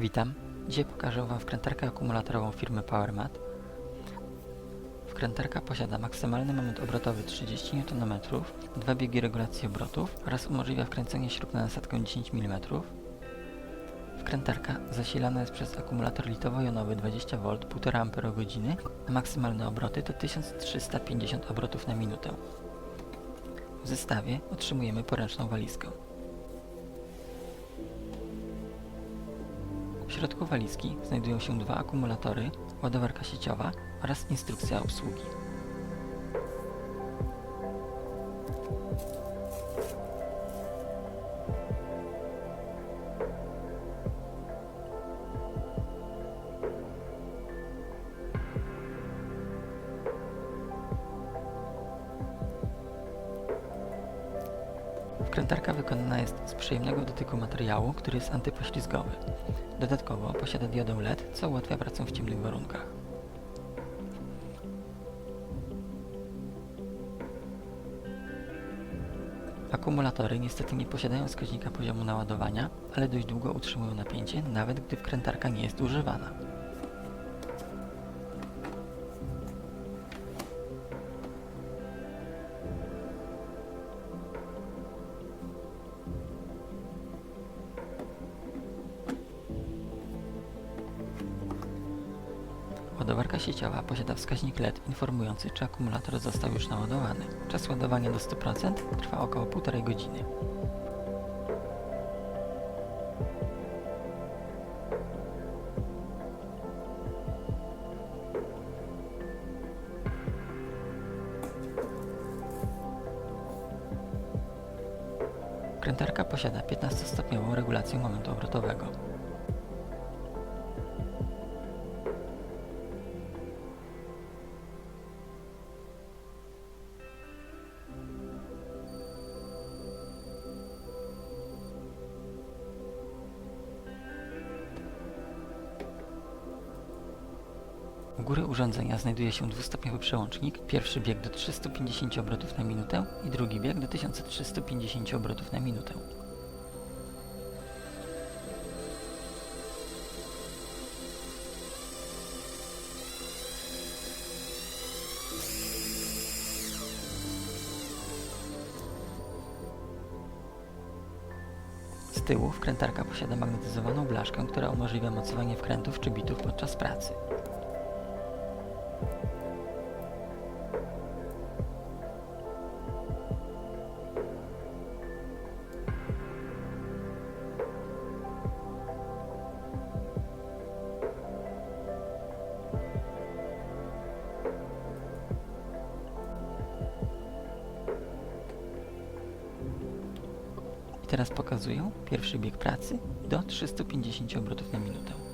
Witam. Dzisiaj pokażę Wam wkrętarkę akumulatorową firmy PowerMat. Wkrętarka posiada maksymalny moment obrotowy 30 Nm, dwa biegi regulacji obrotów oraz umożliwia wkręcenie śrub na nasadkę 10 mm. Wkrętarka zasilana jest przez akumulator litowo-jonowy 20V 1,5 Ah, a maksymalne obroty to 1350 obrotów na minutę. W zestawie otrzymujemy poręczną walizkę. W środku walizki znajdują się dwa akumulatory, ładowarka sieciowa oraz instrukcja obsługi. Wkrętarka wykonana jest z przyjemnego dotyku materiału, który jest antypoślizgowy. Dodatkowo posiada diodę LED, co ułatwia pracę w ciemnych warunkach. Akumulatory niestety nie posiadają wskaźnika poziomu naładowania, ale dość długo utrzymują napięcie, nawet gdy wkrętarka nie jest używana. Ładowarka sieciowa posiada wskaźnik LED informujący, czy akumulator został już naładowany. Czas ładowania do 100% trwa około 1,5 godziny. Krętarka posiada 15-stopniową regulację momentu obrotowego. U góry urządzenia znajduje się dwustopniowy przełącznik, pierwszy bieg do 350 obrotów na minutę i drugi bieg do 1350 obrotów na minutę. Z tyłu wkrętarka posiada magnetyzowaną blaszkę, która umożliwia mocowanie wkrętów czy bitów podczas pracy. Teraz pokazuję pierwszy bieg pracy do 350 obrotów na minutę.